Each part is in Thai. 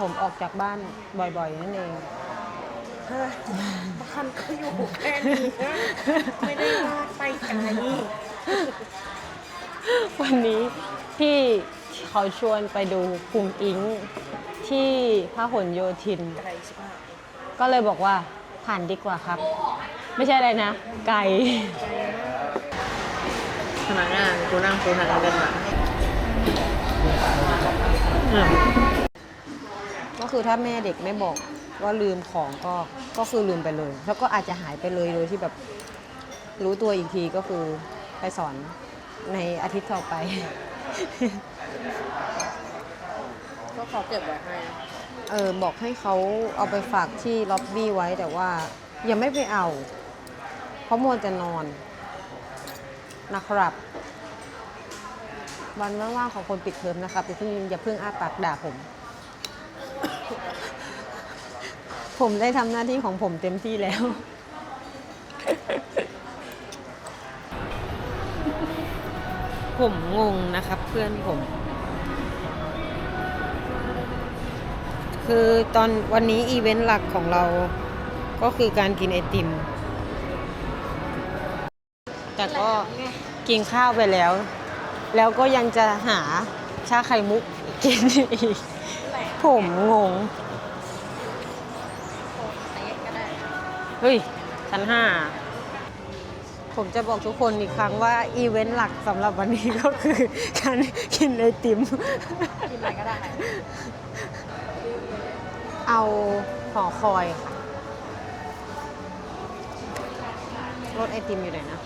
คนที่ชวนผมออกจากบ้านบ่อยๆ นั่นเองเฮ้ยบ้านก็อยู่แค่นี้นะไม่ได้ว่าไปไกลวันนี้พี่เขาชวนไปดูกลุ่มอิงที่พหลโยธินไกลใช่ปะก็เลยบอกว่าผ่านดีกว่าครับ ไม่ใช่อะไรนะ ไกลพนักงานกูนั่งกูหันกันมา ก็คือถ้าแม่เด็กไม่บอกว่าลืมของก็ก็คือลืมไปเลย แล้วก็อาจจะหายไปเลยโดยที่แบบรู้ตัวอีกทีก็คือไปสอนในอาทิตย์ต่อไป ก็ขอเก็บไว้ให้ เออบอกให้เขาเอาไปฝากที่ล็อบบี้ไว้แต่ว่ายังไม่ไปเอาเพราะมัวแต่นอนนะครับ วันว่างๆของคนปิดเทอมนะครับอย่าเพิ่งอย่าเพิ่งอ้าปากด่าผม ผมได้ทำหน้าที่ของผมเต็มที่แล้ว ผมงงนะครับเพื่อนผม คือตอนวันนี้อีเวนต์หลักของเราก็คือการกินไอติม แต่ก็กินข้าวไปแล้ว แล้วก็ยังจะหาชาไข่มุก กินอีก ผมงง เฮ้ยชั้นห้า ผมจะบอกทุกคนอีกครั้งว่า อีเวนต์หลักสำหรับวันนี้ก็คือการกินไอติม กินอะไรก็ได้ เอาหอคอยค่ะรสไอติมอยู่ไหนนะ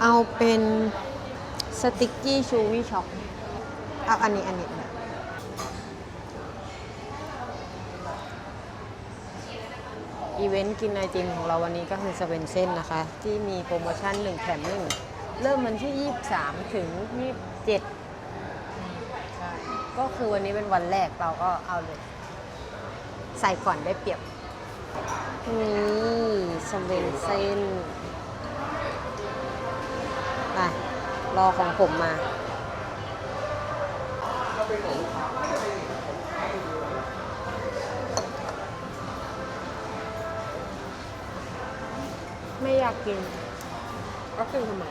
เอาเป็นสติกกี้ชูวี่ช็อก เอาอันนี้อันนี้อันนี้อีเวนต์กินไอติมของเราวันนี้ก็คือสเวนเซ่นนะคะ ที่มีโปรโมชั่น 1 แถม 1 เริ่มวันที่ 23 ถึง 27 ก็คือวันนี้เป็นวันแรกเราก็เอาเลย ใส่ก่อนได้เปรียบ นี่สเวนเซนไปรอของผมมา ไม่อยากกินก็คือทำไม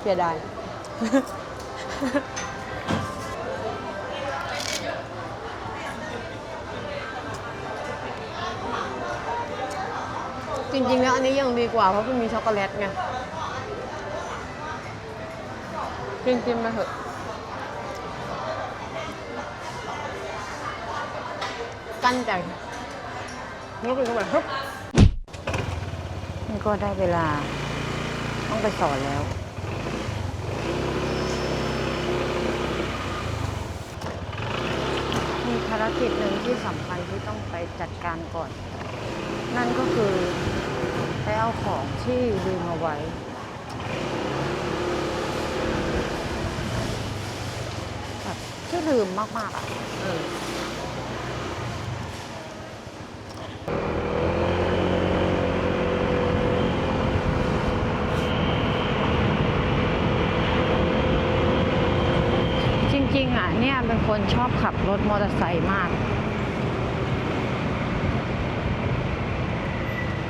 เสียดาย จริงๆ แล้วอันนี้ยังดีกว่า เพราะมันมีช็อกโกแลตไง กินกินมาเถอะ กั้นใจนี่คือแบบฮึบนี่ก็ได้เวลา ต้องไปสอนแล้ว มีภารกิจหนึ่งที่สำคัญที่ต้องไปจัดการก่อน นั่นก็คือไปเอาของที่ลืมเอาไว้แบบที่ลืมมาก ๆ อะ เออ จริง ๆ อะ เนี่ยเป็น คนชอบขับรถมอเตอร์ไซค์มาก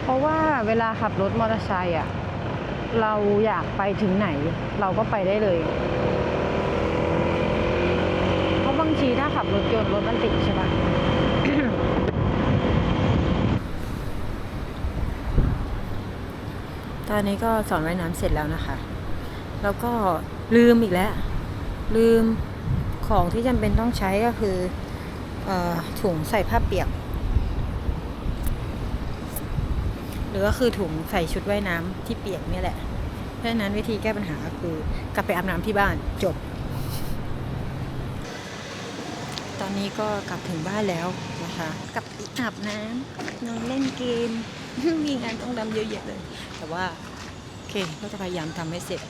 เพราะว่าเวลาขับรถมอเตอร์ไซค์อะ เราอยากไปถึงไหน เราก็ไปได้เลยเพราะบางทีถ้าขับรถยนต์รถมันติดใช่ปะตอนนี้ก็สอนว่ายน้ำเสร็จแล้วนะคะ แล้วก็ลืมอีกแล้ว ลืม ของที่จำเป็นต้องใช้ก็คืออถุงใส่ผ้าเปียก หรือก็คือถุงใส่ชุดว่ายน้ำที่เปียกเนี่ยแหละเพราะฉะนั้นวิธีแก้ปัญหาคือกลับไปอาบน้ำที่บ้านจบ ตอนนี้ก็กลับถึงบ้านแล้วนะคะกลับไปอาบน้ำนอนเล่นเกมมีงานต้องทำเยอะแยะเลย แต่ว่าโอเคก็จะพยายามทำให้เสร็จ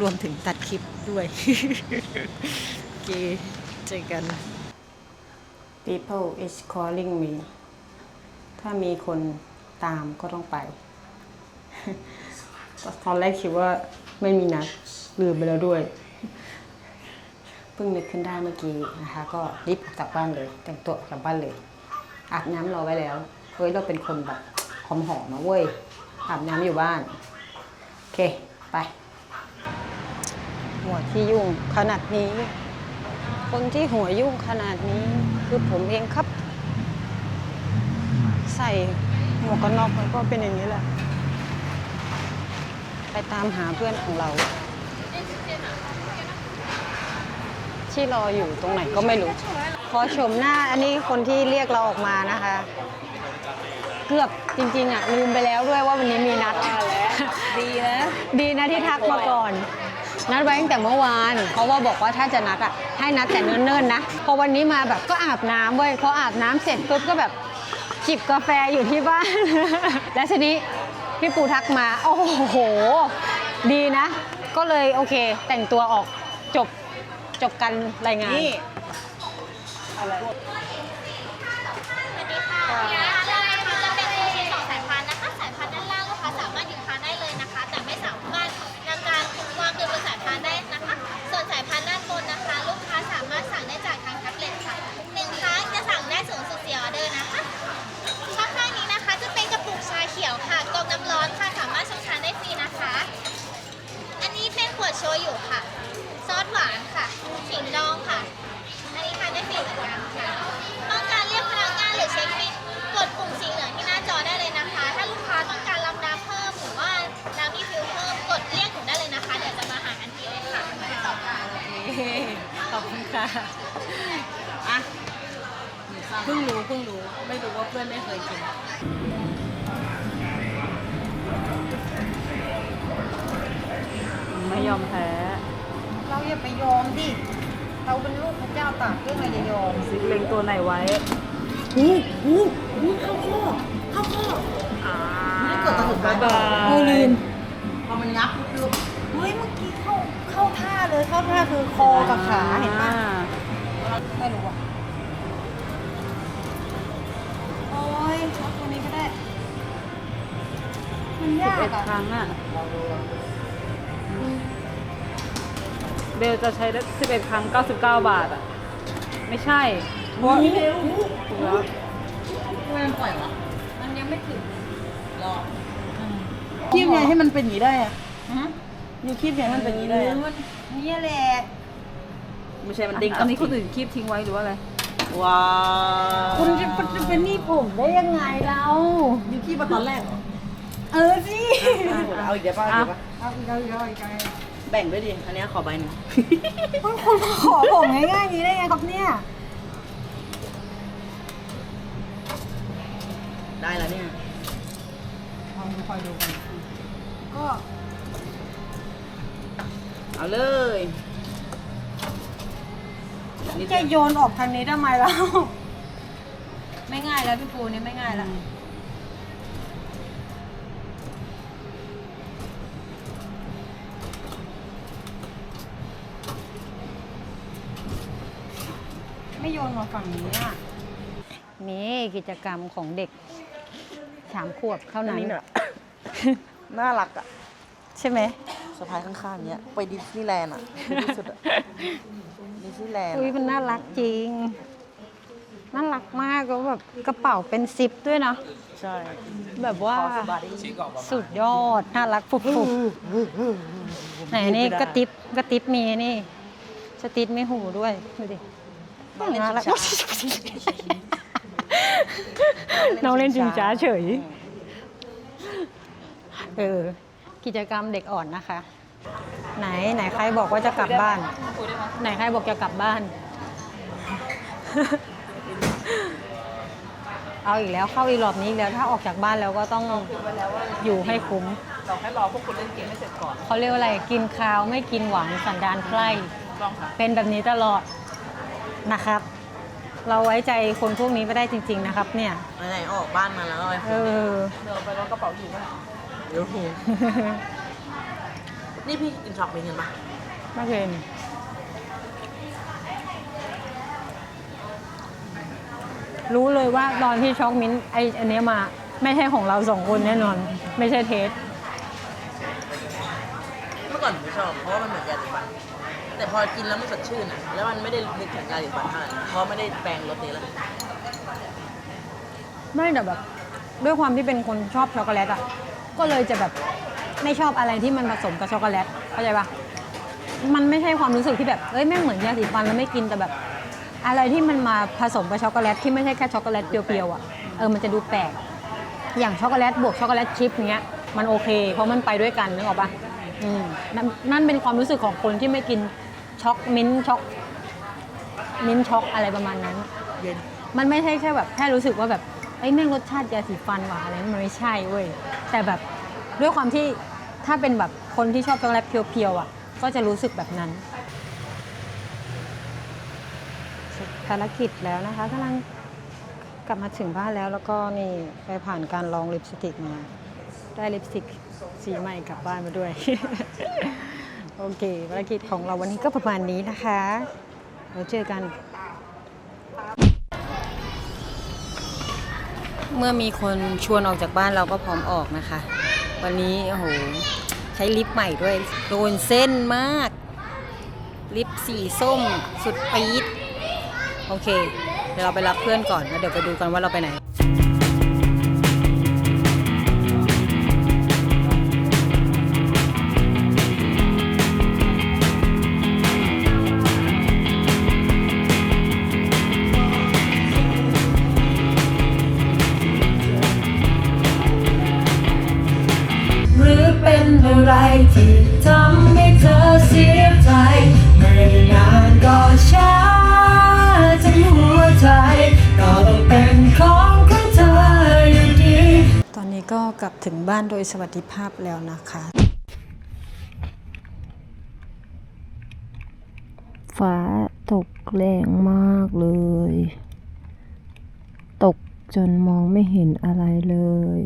รวมถึงตัดคลิป ด้วย โอเคเจอกัน People is calling me ถ้ามีคนตามก็ต้องไป ตอนแรกคิดว่าไม่มีนัดลืมไปแล้วด้วย เพิ่งนึกขึ้นได้เมื่อกี้นะคะ ก็รีบออกจากบ้านเลย แต่งตัวออกจากบ้านเลย อาบน้ำรอไว้แล้วเฮ้ยเราเป็นคนแบบหอมหอมนะเว้ยอาบน้ำอยู่บ้าน โอเค ไป หัวที่ยุ่งขนาดนี้ คนที่หัวยุ่งขนาดนี้ คือผมเองครับ ใส่หมวกกันน็อกแล้วก็เป็นอย่างนี้แหละ ไปตามหาเพื่อนของเรา ที่รออยู่ตรงไหนก็ไม่รู้ ขอชมหน้าอันนี้คนที่เรียกเราออกมานะคะ เกือบจริงๆอะลืมไปแล้วด้วยว่าวันนี้มีนัด ดีนะ ดีนะที่ทักมาก่อน นัดไว้ตั้งแต่เมื่อวาน เพราะว่าบอกว่าถ้าจะนัดอะให้นัดแต่เนิ่นๆนะ พอวันนี้มาแบบก็อาบน้ำเว้ยพออาบน้ำเสร็จปุ๊บก็แบบจิบกาแฟอยู่ที่บ้าน แล้วทีนี้พี่ปูทักมา โอ้โห ดีนะ ก็เลยโอเค แต่งตัวออกจบจบกันรายงานนี่สวัสดีค่ะ อบคุณค่ะอะเพิ่งรู้เพิ่งรู้ ไม่รู้ว่าเพื่อนไม่เคยกินไม่ยอมแพ้ เราอย่าไปยอมดิ เราเป็นลูกพระเจ้าตากเรื่องอะไรจะยอมซิเล็งตัวไหนไว้หูหูหูเข้าข้อเข้าข้อไม่ได้กดตอนสุดท้ายก่อนเออลืมพอมันงับปุ๊บลูก เฮ้ยเมื่อกี้เข้า เข้าท่าเลยเข้าท่าคือคอกับขาเห็นปะไม่รู้อะโอ้ยเอาตัวนี้ก็ได้ มันยากเอ็ดอะครั้งอะเบลจะใช้ได้11ครั้ง99บาทอะไม่ใช่เพราะว่าถูกแล้วทำไมมันปล่อยวะมันยังไม่ถึงรอคีบไงให้มันเป็นอย่างนี้ได้อะยูคีบไงให้มันเป็นอย่างนี้ได้อะมัน นี่แหละ ไม่ใช่มันเด้งกลัอับนนี้คนอื่นคีบทิ้งไว้หรือว่าอะไร ว้าวคุณจะจะเป็นหนี่ผมได้ยังไงเรา ยูคีบมาตอนแรกเหรอเออสิอะเอาอีกเดี๋ยวป่ะเอาอีกเดี๋ยวป่ะเอาอีกเอาอีกเอาอีกเอาอีกแบ่งด้วยดิ อันเนี้ยขอใบหนึ่งมันคนขอผมง่ายๆอย่างนี้ได้ไงครับเนี่ยได้แล้วเนี่ยลองดูคอยดูกันก็ เอาเลยนี่จะโยนออกทางนี้ทำไมแล้ว ไม่ง่ายแล้วพี่ปูนี่ไม่ง่ายแล้วไม่โยนมาฝั่งนี้อะนี่กิจกรรมของเด็กสามขวบเท่าอันนั้น นี้น่ะ น่ารักอะ ใช่ไหม สะพายข้างๆเนี้ยไปดิสนีย์แลนด์อะดีที่สุดอะดิสนีย์แลนด์อุ้ยมันน่ารักจริง น่ารักมากแล้วแบบกระเป๋าเป็นซิปด้วยนะใช่แบบว่าคอสบาดี้สุดยอด น่ารักฟุบๆไหนนี่กระติบกระติบมีนี่สติดไม่หูด้วยดูดิน่ารักน้องเล่นจิงจ้าเฉย เออ กิจกรรมเด็กอ่อนนะคะ ไหนไหนใครบอกว่าจะกลับบ้าน ไหนใครบอกจะกลับบ้าน เอาอีกแล้วเข้าอีกรอบนี้อีกแล้วถ้าออกจากบ้านแล้วก็ต้องอยู่ให้คุ้มเราแค่รอพวกคุณเล่นเกมให้เสร็จก่อนเขาเรียกว่าอะไรกินข้าวไม่กินหวานสันดานใกล้ต้องค่ะเป็นแบบนี้ตลอดนะครับ เราไว้ใจคนพวกนี้ไม่ได้จริง ๆ นะครับ เนี่ยไหนๆออกบ้านมาแล้วไอ้เออเดี๋ยวไปรถกระเป๋าอยู่ป่ะ เดี๋ยวหูนี่พี่กินช็อกมิ้นกันปะไม่เป็นรู้เลยว่าตอนที่ช็อกมิ้นท์ไออันเนี้ยมาไม่ใช่ของเราสองคนแน่นอน ไม่ใช่เทสมันก็ก่อนไม่ชอบเพราะว่ามันเหมือนยาสีฟันแต่พอกินแล้วมันสดชื่นอะ แล้วมันไม่ได้นึกถึงยาสีฟันเท่าไหร่เพราะไม่ได้แปรงรสนี้แล้วไม่แต่แบบ ด้วยความที่เป็นคนชอบช็อกโกแลตอะ ก็เลยจะแบบไม่ชอบอะไรที่มันผสมกับช็อกโกแลตเข้าใจปะมันไม่ใช่ความรู้สึกที่แบบเอ้ยแม่งเหมือนยาสีฟันแล้วไม่กินแต่แบบ อะไรที่มันมาผสมกับช็อกโกแลตที่ไม่ใช่แค่ช็อกโกแลตเปรียวๆอะเออมันจะดูแปลกอย่างช็อกโกแลตบวกช็อกโกแลตชิพเงี้ยมันโอเค เพราะมันไปด้วยกันนึกออกปะอืมนั่นนั่นเป็นความรู้สึกของคนที่ไม่กินช็อกมิ้นท์ช็อกมิ้นท์ช็อกอะไรประมาณนั้น เย็น มันไม่ใช่แค่แบบแค่รู้สึกว่าแบบไอ้ยแม่งรสชาติยาสีฟันว่ะอะไรมันไม่ใช่เว้ยแต่แบบด้วยความที่ถ้าเป็นแบบคนที่ชอบช็อกโกแลตเพียวๆอะ ก็จะรู้สึกแบบนั้นภารกิจแล้วนะคะกำลังกลับมาถึงบ้านแล้วแล้วก็นี่ไปผ่านการลองลิปสติกมา ได้ลิปสติกสีใหม่กลับบ้านมาด้วย โอเคภารกิจของเราวันนี้ก็ประมาณนี้นะคะ เราเจอกัน เมื่อมีคนชวนออกจากบ้านเราก็พร้อมออกนะคะ วันนี้โอ้โหใช้ลิปใหม่ด้วยโดนเส้นมาก ลิปสีส้มสุดปี๊ดโอเค เดี๋ยวเราไปรับเพื่อนก่อนแล้วเดี๋ยวไปดูกันว่าเราไปไหน ก็กลับถึงบ้านโดยสวัสดิภาพแล้วนะคะ ฟ้าตกแรงมากเลย ตกจนมองไม่เห็นอะไรเลย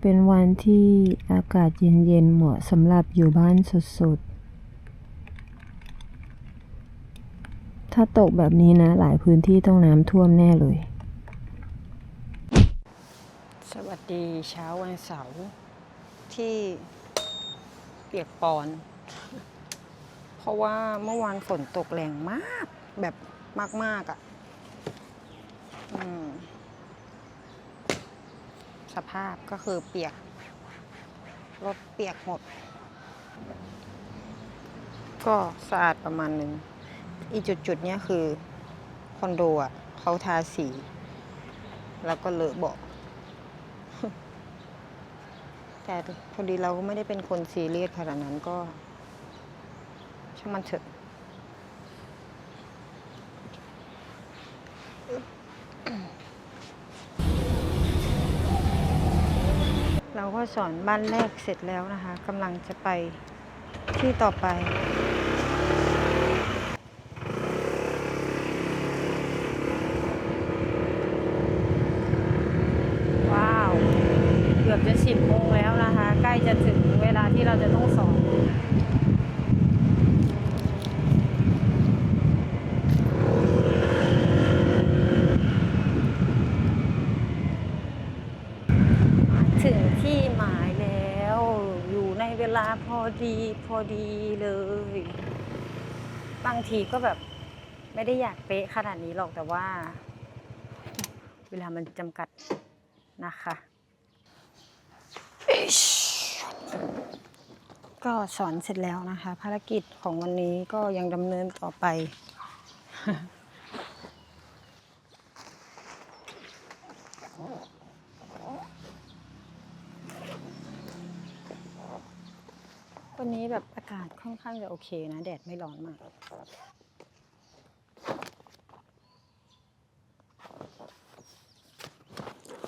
เป็นวันที่อากาศเย็นๆเหมาะสำหรับอยู่บ้านสุดๆ ถ้าตกแบบนี้นะ หลายพื้นที่ต้องน้ำท่วมแน่เลย สวัสดีเช้าวันเสาร์ที่เปียกปอน เพราะว่าเมื่อวานฝนตกแรงมาก แบบมาก ๆอะสภาพก็คือเปียก รถเปียกหมด ก็สะอาดประมาณหนึ่ง อีจุดๆเนี้ยคือคอนโดอะเขาทาสี แล้วก็เลอะเบาะแต่พอดีเราก็ไม่ได้เป็นคนซีเรียสขนาดนั้นก็ช่างมันเถอะเราก็สอนบ้านแรกเสร็จแล้วนะคะกำลังจะไปที่ต่อไป ว้าว เกือบจะสิบโมงแล้วนะคะ ใกล้จะถึงเวลาที่เราจะต้องสอน ถึงที่หมายแล้ว อยู่ในเวลาพอดีพอดีเลย บางทีก็แบบไม่ได้อยากเป๊ะขนาดนี้หรอกแต่ว่า เวลามันจำกัดนะคะก็สอนเสร็จแล้วนะคะ ภารกิจของวันนี้ก็ยังดำเนินต่อไป วันนี้แบบอากาศค่อนข้างจะโอเคนะ แดดไม่ร้อนมาก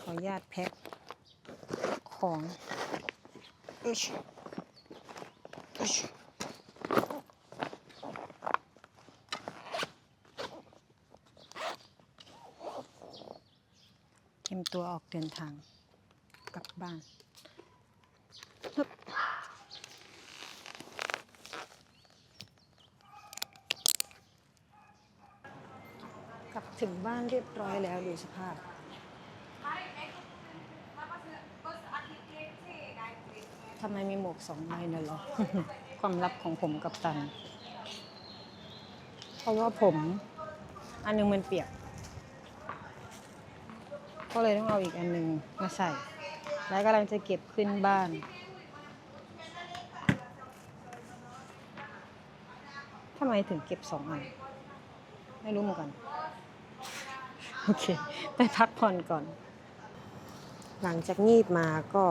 ขออนุญาตแพ็คของอึชอึชเตรียมตัวออกเดินทางกลับบ้านฮึบกลับ ถึงบ้านเรียบร้อยแล้วดูสภาพ ทำไมมีหมวกสองใบน่ะเหรอ ความลับของผมกับตัน เพราะว่าผมอันหนึงมันเปียก ก็เลยต้องเอาอีกอันหนึงมาใส่ แล้วกำลังจะเก็บขึ้นบ้านทำไมถึงเก็บสองอัน ไม่รู้เหมือนกัน โอเค ไปพักผ่อนก่อน หลังจากงีบมาก็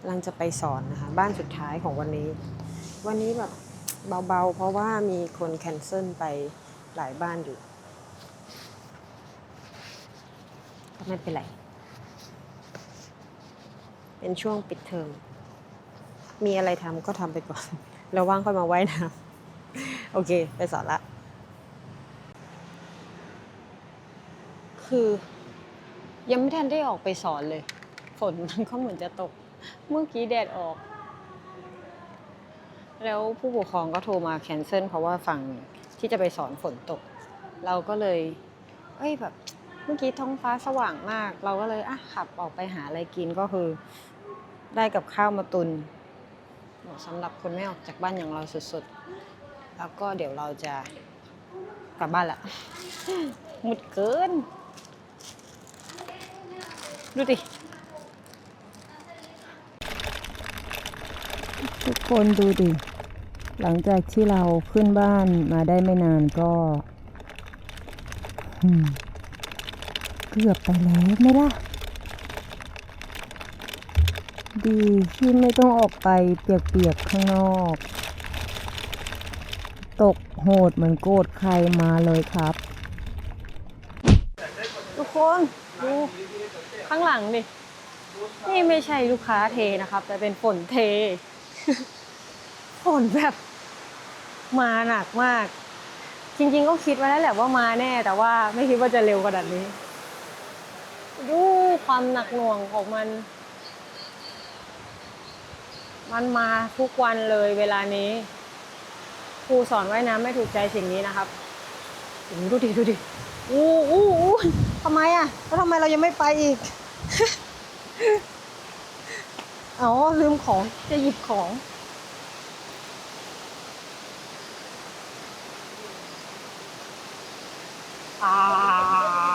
กำลังจะไปสอนนะคะ บ้านสุดท้ายของวันนี้ วันนี้แบบเบาๆ เพราะว่ามีคนแคนเซิลไปหลายบ้านอยู่ ก็ไม่เป็นไร เป็นช่วงปิดเทอม มีอะไรทำก็ทำไปก่อน แล้วว่างค่อยมาไว้น้ำโอเค ไปสอนละ คือ ยังไม่ทันได้ออกไปสอนเลย ฝนมันก็เหมือนจะตก เมื่อกี้แดดออก แล้วผู้ปกครองก็โทรมาแคนเซิลเพราะว่าฝั่งที่จะไปสอนฝนตก เราก็เลย เอ้ยแบบเมื่อกี้ท้องฟ้าสว่างมาก เราก็เลยอะขับออกไปหาอะไรกินก็คือ ได้กับข้าวมาตุนเหมาะสำหรับคนไม่ออกจากบ้านอย่างเราสุดๆ แล้วก็เดี๋ยวเราจะกลับบ้านละ มุดเกิน ดูดิ ทุกคนดูดิ หลังจากที่เราขึ้นบ้านมาได้ไม่นานก็อืมเกือบไปแล้วไหม่ล่ะ ดีที่ไม่ต้องออกไปเปียกๆข้างนอก ตกโหดเหมือนโกรธใครมาเลยครับ ทุกคนดู ข้างหลังดินี่ไม่ใช่ลูกค้าเทนะครับ แต่เป็นฝนเท ฝนแบบมาหนักมาก จริง ๆ ก็คิดไว้แล้วแหละว่ามาแน่ แต่ว่าไม่คิดว่าจะเร็วขนาดนี้ ดูความหนักหน่วงของมัน มันมาทุกวันเลยเวลานี้ครูสอนว่ายน้ำไม่ถูกใจสิ่งนี้นะครับโอ้โหดูดิดูดิอู้อู้อู้ทำไมอะแล้วทำไมเรายังไม่ไปอีก อ๋อลืมของจะหยิบของ อ่า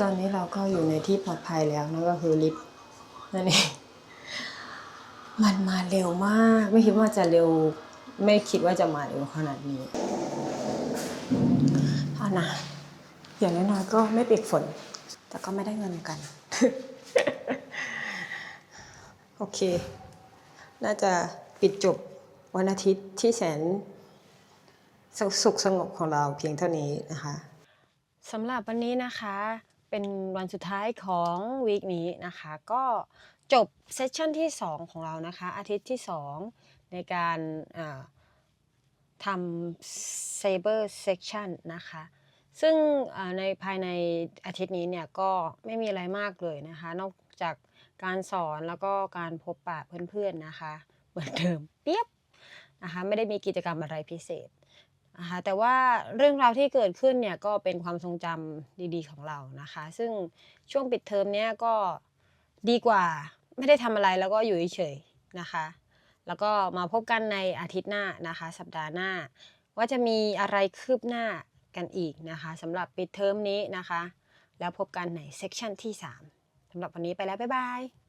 ตอนนี้เราก็อยู่ในที่ปลอดภัยแล้วนั่นก็คือลิฟต์นั่นเอง มันมาเร็วมาก ไม่คิดว่าจะเร็ว ไม่คิดว่าจะมาเร็วขนาดนี้เอานะอย่างน้อยๆก็ไม่เปียกฝน แต่ก็ไม่ได้เงินกัน โอเค น่าจะปิดจบวันอาทิตย์ที่แสนสุขสงบของเราเพียงเท่านี้นะคะสำหรับวันนี้นะคะ เป็นวันสุดท้ายของวีคนี้นะคะ ก็จบเซสชันที่ 2 ของเรานะคะ อาทิตย์ที่ 2 ในการทำ Saber Section นะคะ ซึ่งในภายในอาทิตย์นี้เนี่ยก็ไม่มีอะไรมากเลยนะคะ นอกจากการสอนแล้วก็การพบปะเพื่อนๆนะคะ เหมือนเดิมเปียบนะคะไม่ได้มีกิจกรรมอะไรพิเศษนะคะแต่ว่าเรื่องราวที่เกิดขึ้นเนี่ยก็เป็นความทรงจำดีๆของเรานะคะ ซึ่งช่วงปิดเทอมเนี้ยก็ดีกว่าไม่ได้ทำอะไรแล้วก็อยู่เฉยๆนะคะ แล้วก็มาพบกันในอาทิตย์หน้านะคะ สัปดาห์หน้า ว่าจะมีอะไรคืบหน้ากันอีกนะคะสำหรับปิดเทอมนี้นะคะ แล้วพบกันในเซกชันที่ 3สำหรับวันนี้ไปแล้ว บ๊ายบาย